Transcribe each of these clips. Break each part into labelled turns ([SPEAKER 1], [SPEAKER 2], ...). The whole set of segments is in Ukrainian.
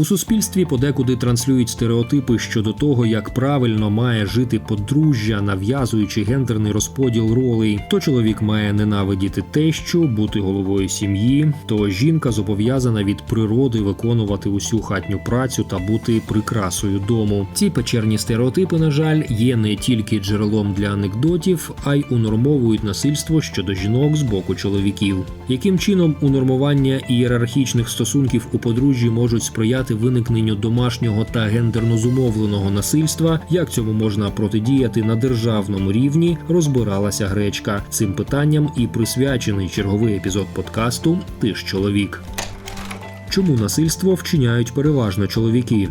[SPEAKER 1] У суспільстві подекуди транслюють стереотипи щодо того, як правильно має жити подружжя, нав'язуючи гендерний розподіл ролей. То чоловік має ненавидіти тещу, бути головою сім'ї, то жінка зобов'язана від природи виконувати усю хатню працю та бути прикрасою дому. Ці печерні стереотипи, на жаль, є не тільки джерелом для анекдотів, а й унормовують насильство щодо жінок з боку чоловіків. Яким чином унормування ієрархічних стосунків у подружжі можуть сприяти виникненню домашнього та гендерно зумовленого насильства, як цьому можна протидіяти на державному рівні, розбиралася гречка. Цим питанням і присвячений черговий епізод подкасту Ти ж чоловік. Чому насильство вчиняють переважно чоловіки?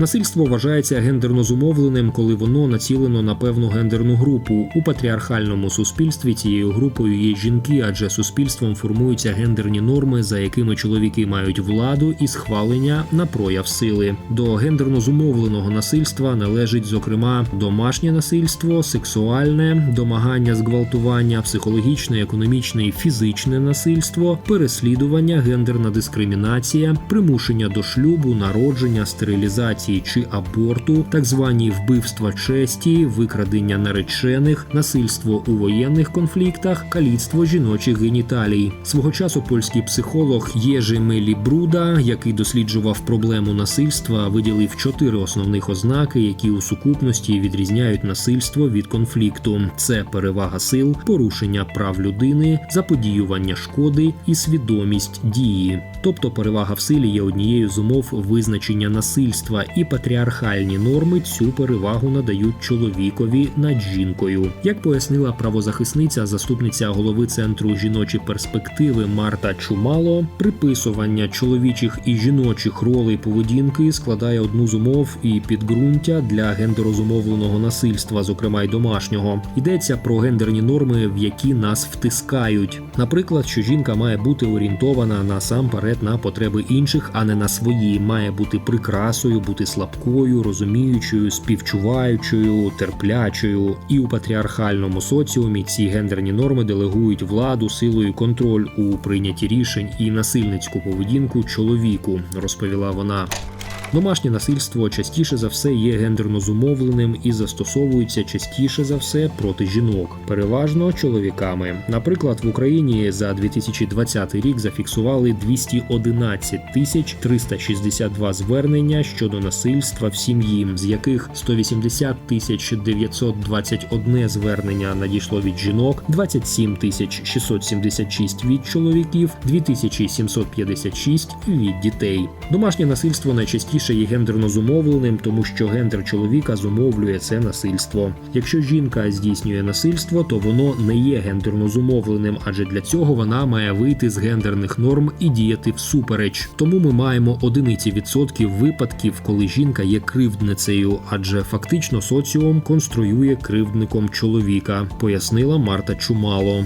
[SPEAKER 1] Насильство вважається гендерно зумовленим, коли воно націлено на певну гендерну групу. У патріархальному суспільстві цією групою є жінки, адже суспільством формуються гендерні норми, за якими чоловіки мають владу і схвалення на прояв сили. До гендерно зумовленого насильства належить, зокрема, домашнє насильство, сексуальне, домагання зґвалтування, психологічне, економічне і фізичне насильство, переслідування, гендерна дискримінація, примушення до шлюбу, народження, стерилізації чи аборту, так звані вбивства честі, викрадення наречених, насильство у воєнних конфліктах, каліцтво жіночих геніталій. Свого часу польський психолог Єжи Мелі Бруда, який досліджував проблему насильства, виділив чотири основних ознаки, які у сукупності відрізняють насильство від конфлікту: це перевага сил, порушення прав людини, заподіювання шкоди і свідомість дії. Тобто перевага в силі є однією з умов визначення насильства, і патріархальні норми цю перевагу надають чоловікові над жінкою. Як пояснила правозахисниця, заступниця голови центру жіночі перспективи Марта Чумало, приписування чоловічих і жіночих ролей поведінки складає одну з умов і підґрунтя для гендерозумовленого насильства, зокрема й домашнього. Йдеться про гендерні норми, в які нас втискають. Наприклад, що жінка має бути орієнтована насамперед на потреби інших, а не на свої, має бути прикрасою, бути слабкою, розуміючою, співчуваючою, терплячою. І у патріархальному соціумі ці гендерні норми делегують владу, силу і контроль у прийнятті рішень і насильницьку поведінку чоловіку, розповіла вона. Домашнє насильство частіше за все є гендерно зумовленим і застосовується частіше за все проти жінок, переважно чоловіками. Наприклад, в Україні за 2020 рік зафіксували 211 тисяч 362 звернення щодо насильства в сім'ї, з яких 180 тисяч 921 звернення надійшло від жінок, 27 тисяч 676 від чоловіків, 2756 від дітей. Домашнє насильство найчастіше частіше є гендерно зумовленим, тому що гендер чоловіка зумовлює це насильство. Якщо жінка здійснює насильство, то воно не є гендерно зумовленим, адже для цього вона має вийти з гендерних норм і діяти всупереч. Тому ми маємо одиниці відсотків випадків, коли жінка є кривдницею, адже фактично соціум конструює кривдником чоловіка, пояснила Марта Чумало.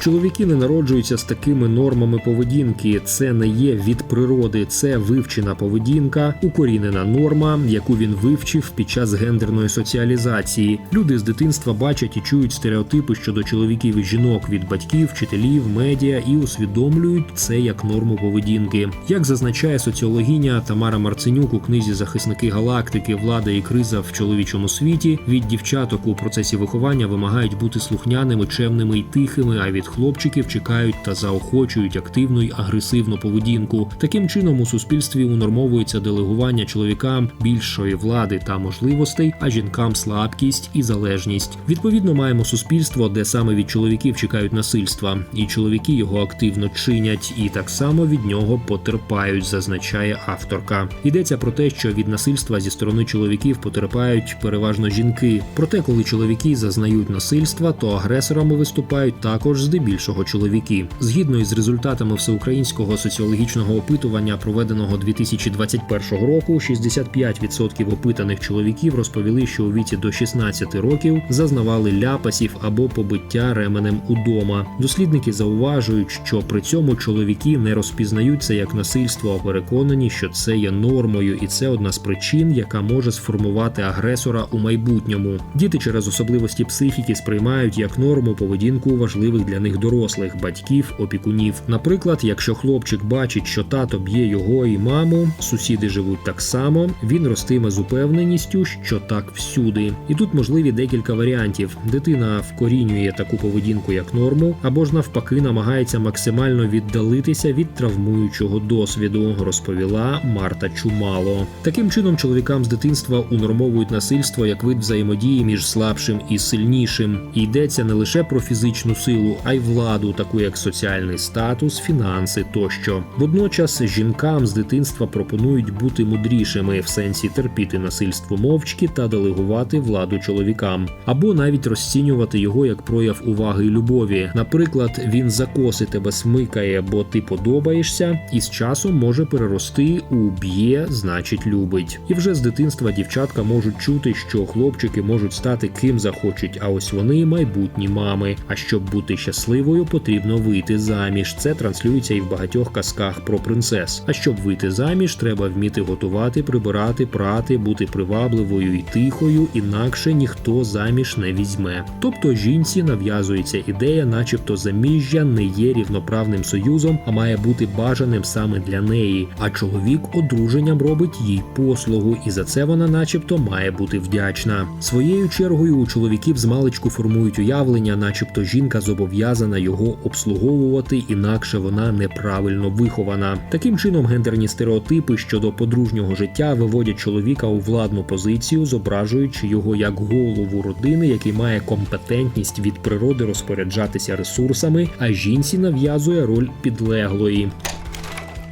[SPEAKER 1] Чоловіки не народжуються з такими нормами поведінки. Це не є від природи, це вивчена поведінка, укорінена норма, яку він вивчив під час гендерної соціалізації. Люди з дитинства бачать і чують стереотипи щодо чоловіків і жінок від батьків, вчителів, медіа і усвідомлюють це як норму поведінки. Як зазначає соціологиня Тамара Марценюк у книзі Захисники галактики, влада і криза в чоловічому світі від дівчаток у процесі виховання вимагають бути слухняними, чемними і тихими. А від хлопчиків чекають та заохочують активну й агресивну поведінку. Таким чином у суспільстві унормовується делегування чоловікам більшої влади та можливостей, а жінкам слабкість і залежність. Відповідно, маємо суспільство, де саме від чоловіків чекають насильства, і чоловіки його активно чинять, і так само від нього потерпають, зазначає авторка. Йдеться про те, що від насильства зі сторони чоловіків потерпають переважно жінки. Проте, коли чоловіки зазнають насильства, то агресорами виступають також здебільшого здебільшого чоловіки. Згідно із результатами всеукраїнського соціологічного опитування, проведеного 2021 року, 65% опитаних чоловіків розповіли, що у віці до 16 років зазнавали ляпасів або побиття ременем удома. Дослідники зауважують, що при цьому чоловіки не розпізнають це як насильство, а переконані, що це є нормою, і це одна з причин, яка може сформувати агресора у майбутньому. Діти через особливості психіки сприймають як норму поведінку важливих для них майбутніх дорослих батьків, опікунів. Наприклад, якщо хлопчик бачить, що тато б'є його і маму, сусіди живуть так само, він ростиме з упевненістю, що так всюди. І тут можливі декілька варіантів: дитина вкорінює таку поведінку як норму, або ж навпаки намагається максимально віддалитися від травмуючого досвіду, розповіла Марта Чумало. Таким чином, чоловікам з дитинства унормовують насильство як вид взаємодії між слабшим і сильнішим. І йдеться не лише про фізичну силу, а й владу, таку як соціальний статус, фінанси тощо. Водночас жінкам з дитинства пропонують бути мудрішими в сенсі терпіти насильство мовчки та делегувати владу чоловікам, або навіть розцінювати його як прояв уваги і любові. Наприклад, він за коси тебе смикає, бо ти подобаєшся, і з часом може перерости у б'є, значить любить. І вже з дитинства дівчатка можуть чути, що хлопчики можуть стати ким захочуть, а ось вони майбутні мами. А щоб бути щасливою, потрібно вийти заміж. Це транслюється і в багатьох казках про принцес. А щоб вийти заміж, треба вміти готувати, прибирати, прати, бути привабливою і тихою, інакше ніхто заміж не візьме. Тобто жінці нав'язується ідея, начебто заміжжя не є рівноправним союзом, а має бути бажаним саме для неї. А чоловік одруженням робить їй послугу, і за це вона, начебто, має бути вдячна. Своєю чергою у чоловіків з маличку формують уявлення, начебто жінка зобов'язана його обслуговувати, інакше вона неправильно вихована. Таким чином, гендерні стереотипи щодо подружнього життя виводять чоловіка у владну позицію, зображуючи його як голову родини, який має компетентність від природи розпоряджатися ресурсами, а жінці нав'язує роль підлеглої.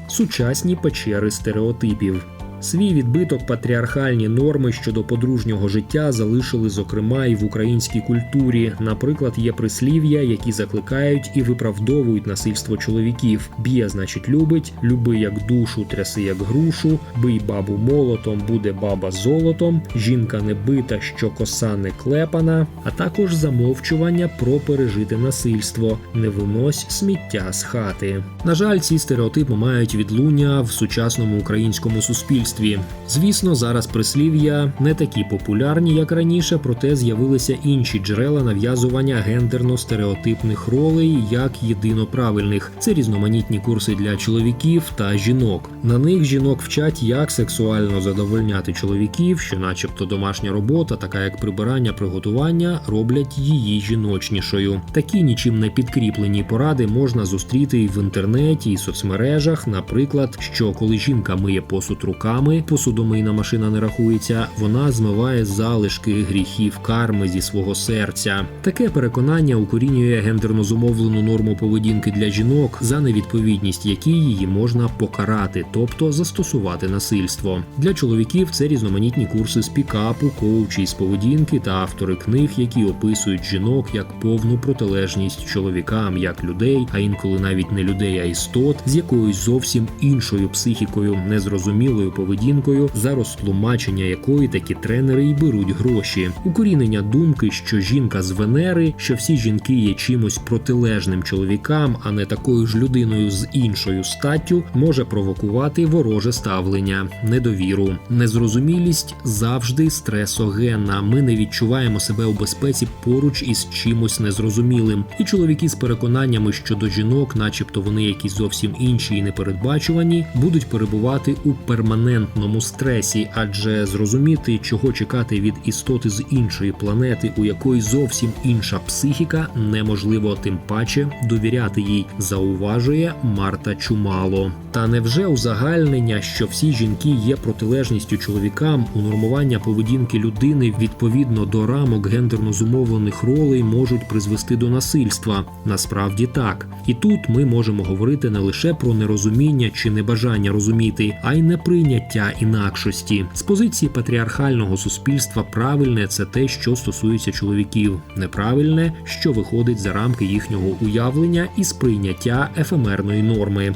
[SPEAKER 1] Сучасні печери стереотипів. Свій відбиток патріархальні норми щодо подружнього життя залишили зокрема і в українській культурі. Наприклад, є прислів'я, які закликають і виправдовують насильство чоловіків. Б'є, значить, любить, люби як душу, тряси як грушу, бий бабу молотом, буде баба золотом, жінка не бита, що коса не клепана, а також замовчування про пережите насильство, не винось сміття з хати. На жаль, ці стереотипи мають відлуння в сучасному українському суспільстві. Звісно, зараз прислів'я не такі популярні, як раніше, проте з'явилися інші джерела нав'язування гендерно-стереотипних ролей як єдино правильних. Це різноманітні курси для чоловіків та жінок. На них жінок вчать, як сексуально задовольняти чоловіків, що, начебто, домашня робота, така як прибирання, приготування, роблять її жіночнішою. Такі нічим не підкріплені поради можна зустріти і в інтернеті і соцмережах. Наприклад, що коли жінка миє посуд руками, посудомийна машина не рахується, вона змиває залишки гріхів карми зі свого серця. Таке переконання укорінює гендерно зумовлену норму поведінки для жінок, за невідповідність якій її можна покарати, тобто застосувати насильство. Для чоловіків це різноманітні курси з пікапу, коучі з поведінки та автори книг, які описують жінок як повну протилежність чоловікам, як людей, а інколи навіть не людей, а істот, з якоюсь зовсім іншою психікою, незрозумілою поведінкою, за розтлумачення якої такі тренери й беруть гроші. Укорінення думки, що жінка з Венери, що всі жінки є чимось протилежним чоловікам, а не такою ж людиною з іншою статтю, може провокувати вороже ставлення, недовіру, незрозумілість завжди стресогенна. Ми не відчуваємо себе у безпеці поруч із чимось незрозумілим. І чоловіки з переконаннями щодо жінок, начебто вони якісь зовсім інші і непередбачувані, будуть перебувати у перманентному стресі, адже зрозуміти, чого чекати від істоти з іншої планети, у якої зовсім інша психіка, неможливо, тим паче довіряти їй, зауважує Марта Чумало. Та невже узагальнення, що всі жінки є протилежністю чоловікам, унормування поведінки людини відповідно до рамок гендерно зумовлених ролей можуть призвести до насильства? Насправді так. І тут ми можемо говорити не лише про нерозуміння чи небажання розуміти, а й неприйняття інакшості. З позиції патріархального суспільства правильне це те, що стосується чоловіків, неправильне, що виходить за рамки їхнього уявлення і сприйняття ефемерної норми.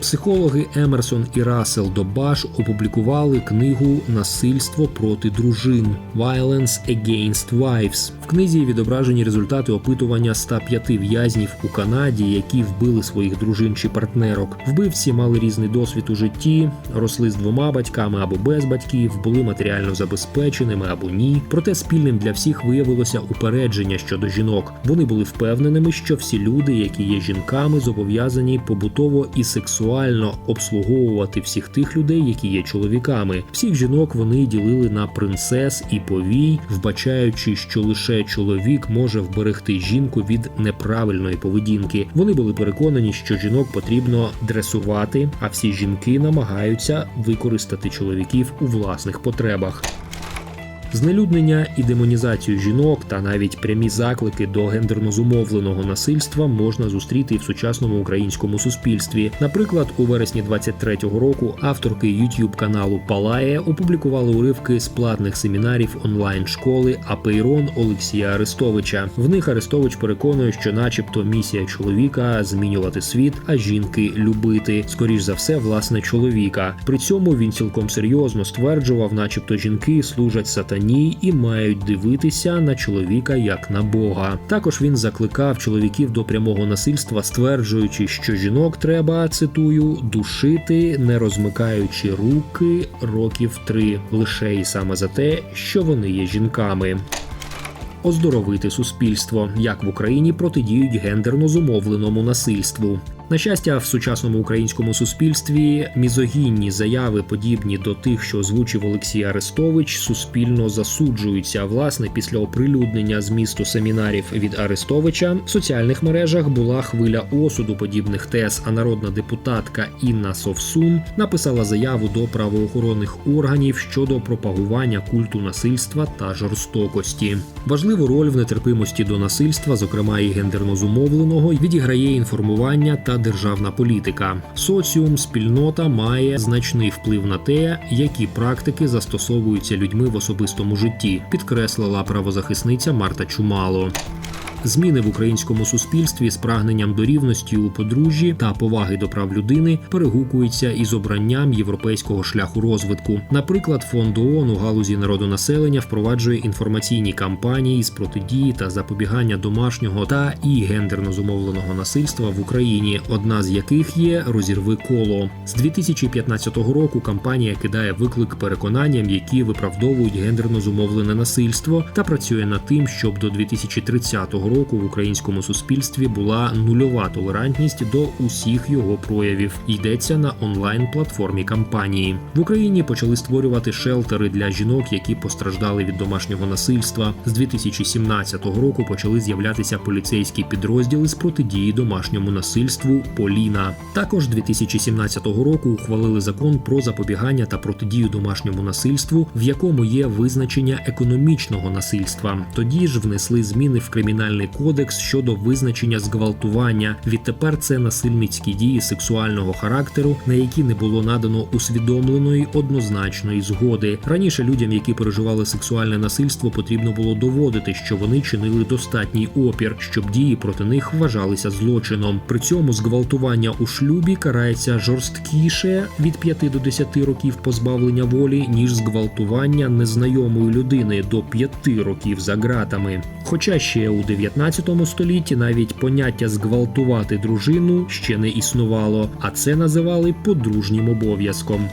[SPEAKER 1] Психологи Емерсон і Рассел Добаш опублікували книгу Насильство проти дружин Violence Against Wives. В книзі відображені результати опитування 105 в'язнів у Канаді, які вбили своїх дружин чи партнерок. Вбивці мали різний досвід у житті, росли з двома батьками або без батьків, були матеріально забезпеченими або ні. Проте спільним для всіх виявилося упередження щодо жінок. Вони були впевненими, що всі люди, які є жінками, зобов'язані побутово і сексуально обслуговувати всіх тих людей, які є чоловіками. Всіх жінок вони ділили на принцес і повій, вбачаючи, що лише чоловік може вберегти жінку від неправильної поведінки. Вони були переконані, що жінок потрібно дресувати, а всі жінки намагаються використати чоловіків у власних потребах. Знелюднення і демонізацію жінок та навіть прямі заклики до гендерно зумовленого насильства можна зустріти і в сучасному українському суспільстві. Наприклад, у вересні 23-го року авторки youtube каналу Палає опублікували уривки з платних семінарів онлайн школи Апейрон Олексія Арестовича. В них Арестович переконує, що, начебто, місія чоловіка змінювати світ, а жінки любити, скоріш за все, власне чоловіка. При цьому він цілком серйозно стверджував, начебто жінки служать сатані і мають дивитися на чоловіка як на Бога. Також він закликав чоловіків до прямого насильства, стверджуючи, що жінок треба цитую душити, не розмикаючи руки років три, лише і саме за те, що вони є жінками. Оздоровити суспільство, як в Україні протидіють гендерно зумовленому насильству. На щастя, в сучасному українському суспільстві мізогінні заяви, подібні до тих, що озвучив Олексій Арестович, суспільно засуджуються. Власне, після оприлюднення змісту семінарів від Арестовича в соціальних мережах була хвиля осуду подібних тез. А народна депутатка Інна Совсун написала заяву до правоохоронних органів щодо пропагування культу насильства та жорстокості. Важливу роль в нетерпимості до насильства, зокрема і гендерно зумовленого, відіграє інформування та державна політика. Соціум, спільнота має значний вплив на те, які практики застосовуються людьми в особистому житті, підкреслила правозахисниця Марта Чумало. Зміни в українському суспільстві з прагненням до рівності у подружжі та поваги до прав людини перегукуються із обранням європейського шляху розвитку. Наприклад, фонд ООН у галузі народонаселення впроваджує інформаційні кампанії з протидії та запобігання домашнього та і гендерно зумовленого насильства в Україні, одна з яких є розірви коло з 2015 року. Кампанія кидає виклик переконанням, які виправдовують гендерно зумовлене насильство, та працює над тим, щоб до 2030 року в українському суспільстві була нульова толерантність до усіх його проявів. Йдеться на онлайн-платформі кампанії. В Україні почали створювати шелтери для жінок, які постраждали від домашнього насильства. З 2017 року почали з'являтися поліцейські підрозділи з протидії домашньому насильству Поліна. Також 2017 року ухвалили закон про запобігання та протидію домашньому насильству, в якому є визначення економічного насильства. Тоді ж внесли зміни в кримінальний кодекс щодо визначення зґвалтування. Відтепер це насильницькі дії сексуального характеру, на які не було надано усвідомленої однозначної згоди. Раніше людям, які переживали сексуальне насильство, потрібно було доводити, що вони чинили достатній опір, щоб дії проти них вважалися злочином. При цьому зґвалтування у шлюбі карається жорсткіше від 5 до 10 років позбавлення волі, ніж зґвалтування незнайомої людини до 5 років за ґратами. Хоча ще у 19 столітті навіть поняття зґвалтувати дружину ще не існувало, а це називали подружнім обов'язком.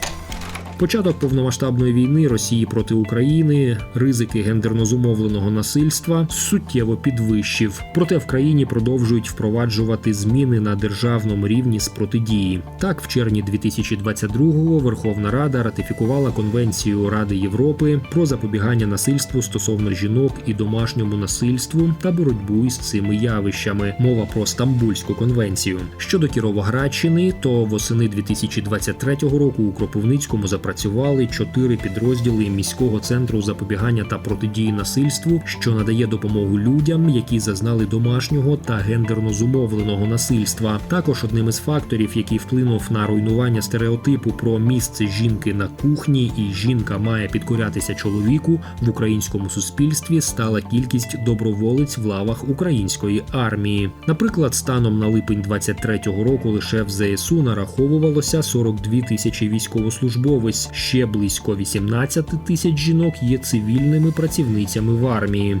[SPEAKER 1] Початок повномасштабної війни Росії проти України, ризики гендерно зумовленого насильства суттєво підвищив. Проте в країні продовжують впроваджувати зміни на державному рівні з протидії. Так, в червні 2022-го Верховна Рада ратифікувала Конвенцію Ради Європи про запобігання насильству стосовно жінок і домашньому насильству та боротьбу із цими явищами. Мова про Стамбульську конвенцію. Щодо Кіровоградщини, то восени 2023 року у Кропивницькому працювали чотири підрозділи міського центру запобігання та протидії насильству, що надає допомогу людям, які зазнали домашнього та гендерно зумовленого насильства. Також одним із факторів, який вплинув на руйнування стереотипу про місце жінки на кухні, і жінка має підкорятися чоловіку в українському суспільстві, стала кількість доброволець в лавах української армії. Наприклад, станом на липень 23-го року лише в ЗСУ нараховувалося 42 тисячі військовослужбовець. Ще близько 18 тисяч жінок є цивільними працівницями в армії.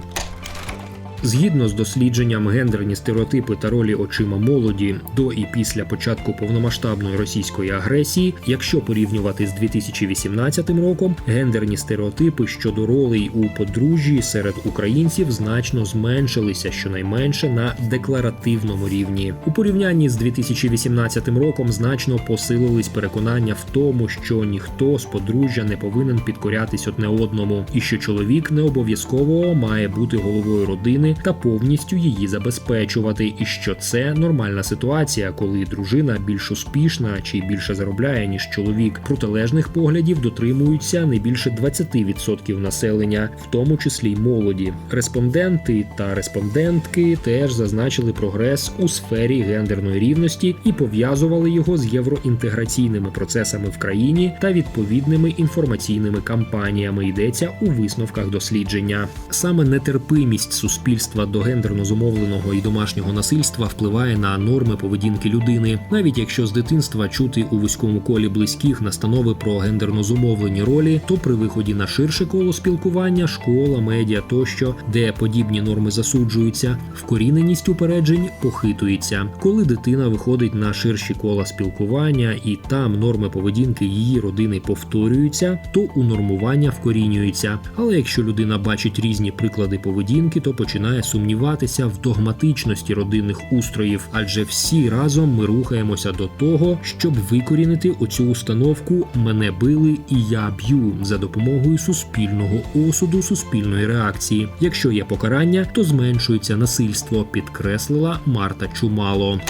[SPEAKER 1] Згідно з дослідженням гендерні стереотипи та ролі очима молоді до і після початку повномасштабної російської агресії, якщо порівнювати з 2018 роком, гендерні стереотипи щодо ролей у подружжі серед українців значно зменшилися щонайменше на декларативному рівні. У порівнянні з 2018 роком значно посилились переконання в тому, що ніхто з подружжя не повинен підкорятись одне одному, і що чоловік не обов'язково має бути головою родини та повністю її забезпечувати, і що це нормальна ситуація, коли дружина більш успішна чи більше заробляє ніж чоловік. Протилежних поглядів дотримуються не більше 20% населення, в тому числі й молоді. Респонденти та респондентки теж зазначили прогрес у сфері гендерної рівності і пов'язували його з євроінтеграційними процесами в країні та відповідними інформаційними кампаніями. Йдеться у висновках дослідження. Саме нетерпимість суспільства до гендерно зумовленого і домашнього насильства впливає на норми поведінки людини, навіть якщо з дитинства чути у вузькому колі близьких настанови про гендерно зумовлені ролі, то при виході на ширше коло спілкування, школа, медіа тощо, де подібні норми засуджуються, вкоріненість упереджень похитується. Коли дитина виходить на ширші кола спілкування і там норми поведінки її родини повторюються, то унормування вкорінюється. Але якщо людина бачить різні приклади поведінки, то починає сумніватися в догматичності родинних устроїв, адже всі разом ми рухаємося до того, щоб викорінити оцю установку Мене били і я б'ю за допомогою суспільного осуду, суспільної реакції. Якщо є покарання, то зменшується насильство, підкреслила Марта Чумало.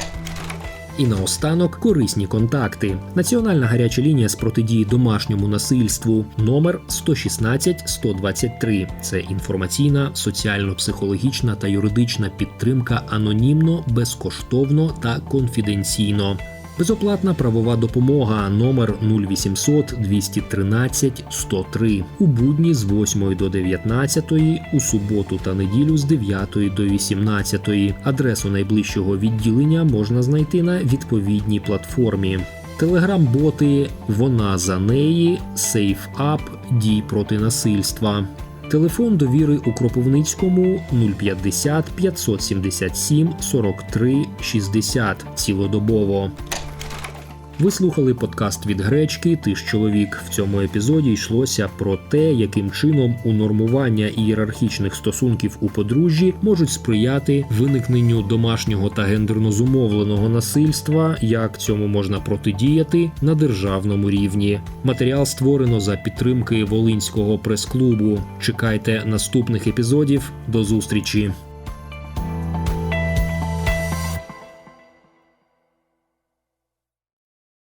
[SPEAKER 1] І наостанок корисні контакти. Національна гаряча лінія з протидії домашньому насильству номер 116 123. Це інформаційна, соціально-психологічна та юридична підтримка анонімно, безкоштовно та конфіденційно. Безоплатна правова допомога номер 0800 213 103 у будні з 8 до 19, у суботу та неділю з 9 до 18. Адресу найближчого відділення можна знайти на відповідній платформі. Телеграм-боти Вона за неї, SafeUp, дій проти насильства. Телефон довіри у Кропивницькому 050 577 43 60 цілодобово. Ви слухали подкаст від гречки Ти ж чоловік. В цьому епізоді йшлося про те, яким чином унормування ієрархічних стосунків у подружжі можуть сприяти виникненню домашнього та гендерно зумовленого насильства, як цьому можна протидіяти на державному рівні. Матеріал створено за підтримки Волинського прес-клубу. Чекайте наступних епізодів. До зустрічі.